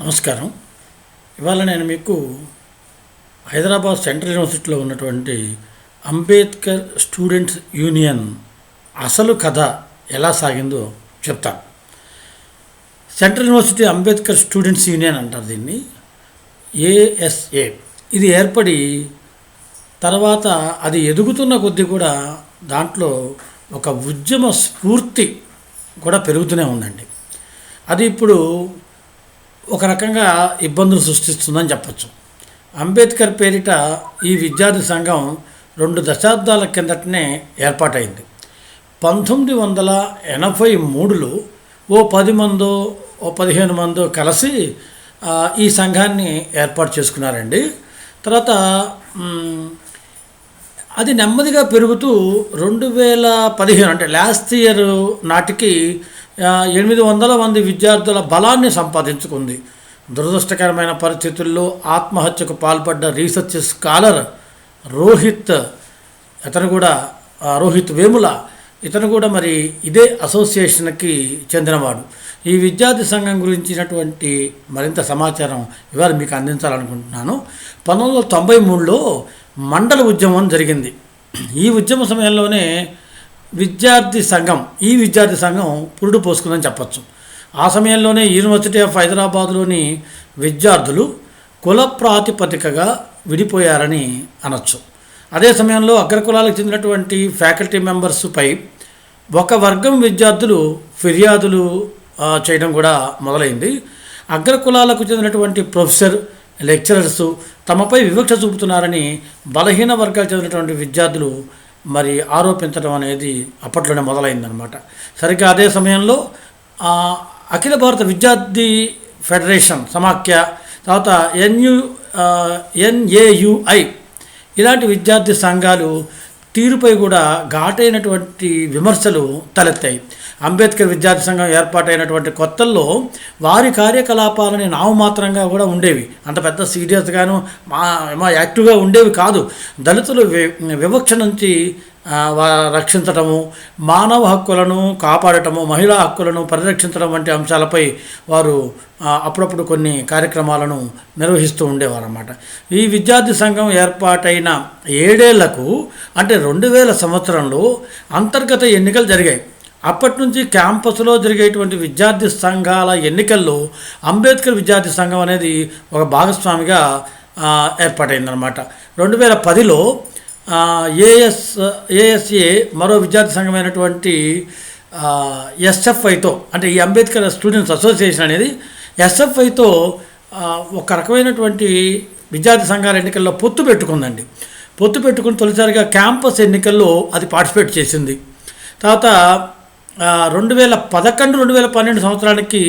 నమస్కారం. ఇవాళ నేను మీకు హైదరాబాద్ సెంట్రల్ యూనివర్సిటీలో ఉన్నటువంటి అంబేద్కర్ స్టూడెంట్స్ యూనియన్ అసలు కథ ఎలా సాగిందో చెప్తాను central university Ambedkar students union అంటారు దీన్ని. ఏఎస్ఏ ఇది ఏర్పడి తర్వాత అది ఎదుగుతున్న కొద్దీ కూడా దాంట్లో ఒక ఉద్యమ స్ఫూర్తి కూడా పెరుగుతూనే ఉందండి. అది ఇప్పుడు ఒక రకంగా ఇబ్బందులు సృష్టిస్తుందని చెప్పచ్చు. అంబేద్కర్ పేరిట ఈ విద్యార్థి సంఘం రెండు దశాబ్దాల కిందటనే ఏర్పాటైంది. పంతొమ్మిది వందల ఎనభై మూడులో ఓ పది మందో ఓ పదిహేను మందో కలిసి ఈ సంఘాన్ని ఏర్పాటు చేసుకున్నారండి. తర్వాత అది నెమ్మదిగా పెరుగుతూ రెండు వేల పదిహేను అంటే లాస్ట్ ఇయర్ నాటికి ఎనిమిది వందల మంది విద్యార్థుల బలాన్ని సంపాదించుకుంది. దురదృష్టకరమైన పరిస్థితుల్లో ఆత్మహత్యకు పాల్పడ్డ రీసెర్చ్ స్కాలర్ రోహిత్ ఇతను కూడా రోహిత్ వేముల ఇతను కూడా మరి ఇదే అసోసియేషన్కి చెందినవాడు. ఈ విద్యార్థి సంఘం గురించినటువంటి మరింత సమాచారం ఇవాళ మీకు అందించాలనుకుంటున్నాను. పంతొమ్మిది వందల తొంభై మూడులో మండల ఉద్యమం జరిగింది. ఈ ఉద్యమ సమయంలోనే విద్యార్థి సంఘం ఈ విద్యార్థి సంఘం పురుడు పోసుకుందని చెప్పచ్చు. ఆ సమయంలోనే యూనివర్సిటీ ఆఫ్ హైదరాబాద్లోని విద్యార్థులు కుల ప్రాతిపదికగా విడిపోయారని అనొచ్చు. అదే సమయంలో అగ్రకులాలకు చెందినటువంటి ఫ్యాకల్టీ మెంబర్స్పై ఒక వర్గం విద్యార్థులు ఫిర్యాదులు చేయడం కూడా మొదలైంది. అగ్రకులాలకు చెందినటువంటి ప్రొఫెసర్ లెక్చరర్స్ తమపై వివక్ష చూపుతున్నారని బలహీన వర్గాలు చెందినటువంటి విద్యార్థులు మరి ఆరోపించడం అనేది అప్పట్లోనే మొదలైందనమాట సరిగ్గా అదే సమయంలో అఖిల భారత విద్యార్థి ఫెడరేషన్ సమాఖ్య తర్వాత ఎన్యు ఎన్ఏయుఐ ఇలాంటి విద్యార్థి సంఘాలు తీరుపై కూడా ఘాటైనటువంటి విమర్శలు తలెత్తాయి. అంబేద్కర్ విద్యార్థి సంఘం ఏర్పాటైనటువంటి కొత్తల్లో వారి కార్యకలాపాలని నామమాత్రంగా కూడా ఉండేవి. అంత పెద్ద సీరియస్గాను మా మా యాక్టివ్గా ఉండేవి కాదు. దళితులు వి- వివక్ష నుంచి రక్షించటము మానవ హక్కులను కాపాడటము మహిళా హక్కులను పరిరక్షించడం వంటి అంశాలపై వారు అప్పుడప్పుడు కొన్ని కార్యక్రమాలను నిర్వహిస్తూ ఉండేవారన్నమాట. ఈ విద్యార్థి సంఘం ఏర్పాటైన ఏడేళ్ళకు అంటే రెండు వేల సంవత్సరంలో అంతర్గత ఎన్నికలు జరిగాయి. అప్పటి నుంచి క్యాంపస్లో జరిగేటువంటి విద్యార్థి సంఘాల ఎన్నికల్లో అంబేద్కర్ విద్యార్థి సంఘం అనేది ఒక భాగస్వామిగా ఏర్పాటైందనమాట రెండు వేల పదిలో ఏఎస్ ఏఎస్ఏ మరో విద్యార్థి సంఘమైనటువంటి ఎస్ఎఫ్ఐతో అంటే ఈ అంబేద్కర్ స్టూడెంట్స్ అసోసియేషన్ అనేది ఎస్ఎఫ్ఐతో ఒక రకమైనటువంటి విద్యార్థి సంఘాల ఎన్నికల్లో పొత్తు పెట్టుకుందండి. పొత్తు పెట్టుకుని తొలిసారిగా క్యాంపస్ ఎన్నికల్లో అది పార్టిసిపేట్ చేసింది. తర్వాత రెండు వేల పదకొండు రెండు వేల పన్నెండు సంవత్సరానికి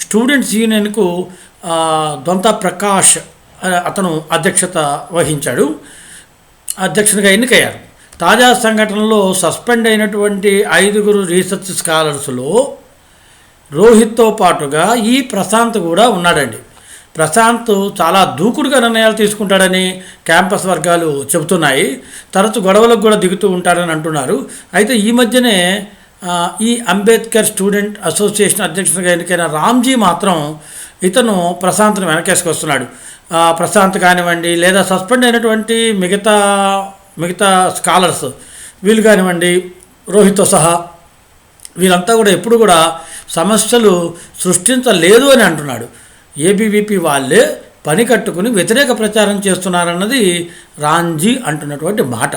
స్టూడెంట్స్ యూనియన్కు దొంత ప్రకాష్ అతను అధ్యక్షత వహించాడు. అధ్యక్షునిగా ఎన్నికయ్యారు. తాజా సంఘటనలో సస్పెండ్ అయినటువంటి ఐదుగురు రీసెర్చ్ స్కాలర్స్లో రోహిత్తో పాటుగా ఈ ప్రశాంత్ కూడా ఉన్నాడండి. ప్రశాంత్ చాలా దూకుడుగా నిర్ణయాలు తీసుకుంటాడని క్యాంపస్ వర్గాలు చెబుతున్నాయి. తరచు గొడవలకు కూడా దిగుతూ ఉంటాడని అంటున్నారు. అయితే ఈ మధ్యనే ఈ అంబేద్కర్ స్టూడెంట్ అసోసియేషన్ అధ్యక్షుడిగా ఎన్నికైన రామ్జీ మాత్రం ఇతను ప్రశాంత్ను వెనకేసుకొస్తున్నాడు. ప్రశాంత్ కానివ్వండి లేదా సస్పెండ్ అయినటువంటి మిగతా మిగతా స్కాలర్స్ వీళ్ళు కానివ్వండి రోహిత్తో సహా వీళ్ళంతా కూడా ఎప్పుడు కూడా సమస్యలు సృష్టించలేదు అని అంటున్నాడు. ఏబీవీపీ వాళ్ళే పని కట్టుకుని వ్యతిరేక ప్రచారం చేస్తున్నారన్నది రాంజీ అంటున్నటువంటి మాట.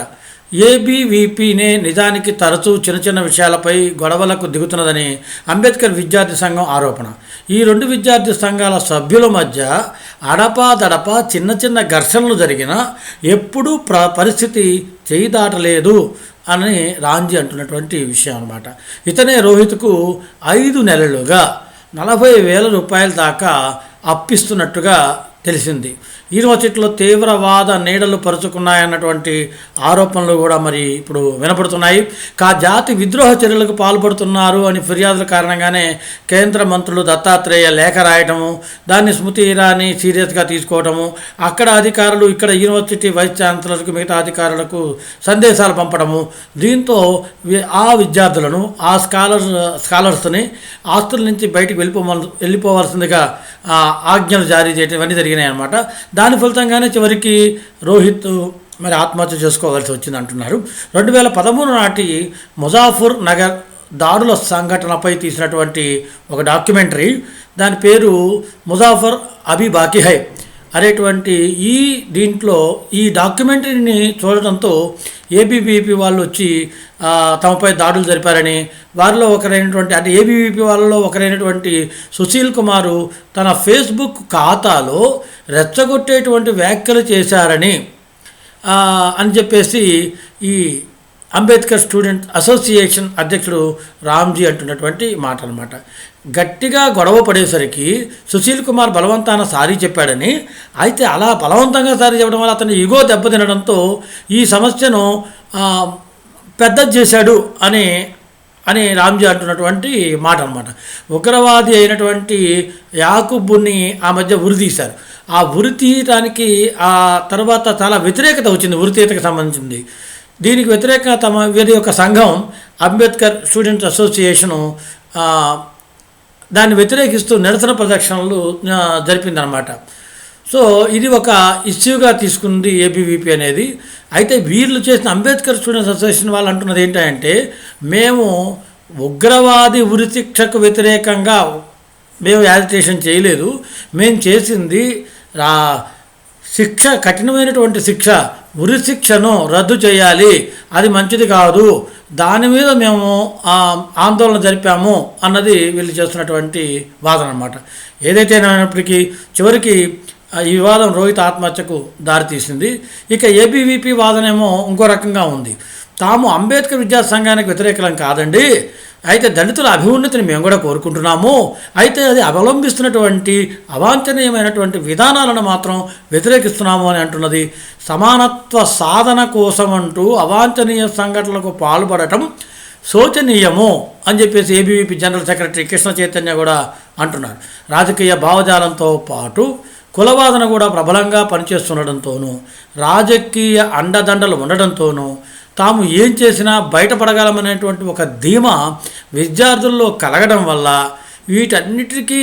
ఏబీవీపీనే నిజానికి తరచూ చిన్న చిన్న విషయాలపై గొడవలకు దిగుతున్నదని అంబేద్కర్ విద్యార్థి సంఘం ఆరోపణ. ఈ రెండు విద్యార్థి సంఘాల సభ్యుల మధ్య అడపాదడపా చిన్న చిన్న ఘర్షణలు జరిగినా ఎప్పుడూ ప్ర పరిస్థితి చేయి దాటలేదు అని రాంజీ అంటున్నటువంటి విషయం అనమాట ఇతనే రోహిత్కు ఐదు నెలలుగా నలభై వేల రూపాయల దాకా అప్పిస్తున్నట్టుగా తెలిసింది. యూనివర్సిటీలో తీవ్రవాద నీడలు పరుచుకున్నాయన్నటువంటి ఆరోపణలు కూడా మరి ఇప్పుడు వినపడుతున్నాయి. కా జాతి విద్రోహ చర్యలకు పాల్పడుతున్నారు అని ఫిర్యాదుల కారణంగానే కేంద్ర మంత్రులు దత్తాత్రేయ లేఖ రాయటము దాన్ని స్మృతి ఇరానీ సీరియస్గా తీసుకోవటము అక్కడ అధికారులు ఇక్కడ యూనివర్సిటీ వైస్ ఛాన్సలర్కు మిగతా అధికారులకు సందేశాలు పంపడము దీంతో ఆ విద్యార్థులను ఆ స్కాలర్స్ స్కాలర్స్ని ఆస్తుల నుంచి బయటకు వెళ్ళిపోవల్ వెళ్ళిపోవలసిందిగా ఆజ్ఞలు జారీ చేయడం ఇవన్నీ జరిగినాయి అనమాట దాని ఫలితంగానే చివరికి రోహిత్ మరి ఆత్మహత్య చేసుకోవాల్సి వచ్చింది అంటున్నారు. రెండు వేల పదమూడు నాటి ముజాఫర్ నగర్ దాడుల సంఘటనపై తీసినటువంటి ఒక డాక్యుమెంటరీ. దాని పేరు ముజాఫర్ అబీ బాకీ హై అనేటువంటి ఈ దీంట్లో ఈ డాక్యుమెంటరీని చూడటంతో ఏబీవీపీ వాళ్ళు వచ్చి తమపై దాడులు జరిపారని వారిలో ఒకరైనటువంటి అంటే ఏబీవీపీ వాళ్ళలో ఒకరైనటువంటి సుశీల్ కుమారు తన ఫేస్బుక్ ఖాతాలో రెచ్చగొట్టేటువంటి వ్యాఖ్యలు చేశారని అని చెప్పేసి ఈ అంబేద్కర్ స్టూడెంట్ అసోసియేషన్ అధ్యక్షుడు రామ్జీ అంటున్నటువంటి మాట అనమాట గట్టిగా గొడవ పడేసరికి సుశీల్ కుమార్ బలవంతాన సారీ చెప్పాడని అయితే అలా బలవంతంగా సారీ చెప్పడం వల్ల అతని ఇగో దెబ్బతినడంతో ఈ సమస్యను పెద్ద పెద్దది చేశాడు అని అని రామ్జీ అంటున్నటువంటి మాట అనమాట ఉగ్రవాది అయినటువంటి యాకుబ్బుని ఆ మధ్య ఉరితీశారు ఆ ఉరి తీయటానికి ఆ తర్వాత చాలా వ్యతిరేకత వచ్చింది ఉరితీతకు సంబంధించింది. దీనికి వ్యతిరేకంగా తమ వీరి యొక్క సంఘం అంబేద్కర్ స్టూడెంట్స్ అసోసియేషను దాన్ని వ్యతిరేకిస్తూ నిరసన ప్రదక్షిణలు జరిపిందనమాట సో ఇది ఒక ఇష్యూగా తీసుకుంది ఏబీవీపీ అనేది. అయితే వీళ్ళు చేసిన అంబేద్కర్ స్టూడెంట్స్ అసోసియేషన్ వాళ్ళు అంటున్నది ఏంటంటే మేము ఉగ్రవాది ఉరిశిక్షకు వ్యతిరేకంగా మేము యాజిటేషన్ చేయలేదు. మేము చేసింది శిక్ష కఠినమైనటువంటి శిక్ష ఉరిశిక్షను రద్దు చేయాలి. అది మంచిది కాదు. దాని మీద మేము ఆందోళన జరిపాము అన్నది వీళ్ళు చేస్తున్నటువంటి వాదన అనమాట ఏదైతేనైనప్పటికీ చివరికి ఈ వివాదం రోహిత్ ఆత్మహత్యకు దారితీసింది. ఇక ఏబీవీపీ వాదనేమో ఇంకో రకంగా ఉంది. తాము అంబేద్కర్ విద్యా సంఘానికి వ్యతిరేకలం కాదండి. అయితే దళితుల అభివృద్ధిని మేము కూడా కోరుకుంటున్నాము. అయితే అది అవలంబిస్తున్నటువంటి అవాంఛనీయమైనటువంటి విధానాలను మాత్రం వ్యతిరేకిస్తున్నాము అని అంటున్నది. సమానత్వ సాధన కోసం అంటూ అవాంఛనీయ సంఘటనలకు పాల్పడటం శోచనీయము అని చెప్పేసి ABVP general secretary Krishna Chaitanya కూడా అంటున్నారు. రాజకీయ భావజాలంతో పాటు కులవాదన కూడా ప్రబలంగా పనిచేస్తుండటంతోనూ రాజకీయ అండదండలు ఉండడంతోనూ తాము ఏం చేసినా బయటపడగలమనేటువంటి ఒక ధీమా విద్యార్థుల్లో కలగడం వల్ల వీటన్నిటికీ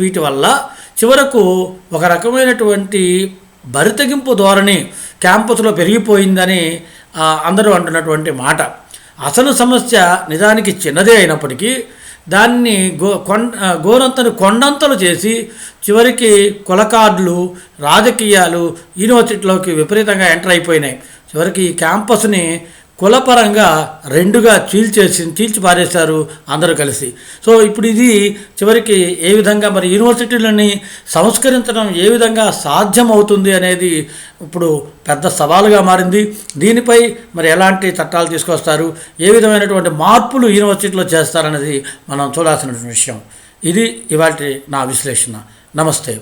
వీటి వల్ల చివరకు ఒక రకమైనటువంటి బరితెగింపు ధోరణి క్యాంపస్లో పెరిగిపోయిందని అందరూ అంటున్నటువంటి మాట. అసలు సమస్య నిజానికి చిన్నదే అయినప్పటికీ దాన్ని గో కొండ గోరంతను కొండంతలు చేసి చివరికి కులకార్డులు రాజకీయాలు యూనివర్సిటీలోకి విపరీతంగా ఎంటర్ అయిపోయినాయి. చివరికి ఈ క్యాంపస్ని కులపరంగా రెండుగా చీల్చేసి చీల్చి పారేశారు అందరూ కలిసి. సో ఇప్పుడు ఇది చివరికి ఏ విధంగా మరి యూనివర్సిటీలని సంస్కరించడం ఏ విధంగా సాధ్యమవుతుంది అనేది ఇప్పుడు పెద్ద సవాలుగా మారింది. దీనిపై మరి ఎలాంటి చట్టాలు తీసుకొస్తారు? ఏ విధమైనటువంటి మార్పులు యూనివర్సిటీలో చేస్తారనేది మనం చూడాల్సినటువంటి విషయం. ఇది ఇవాటి నా విశ్లేషణ. నమస్తే.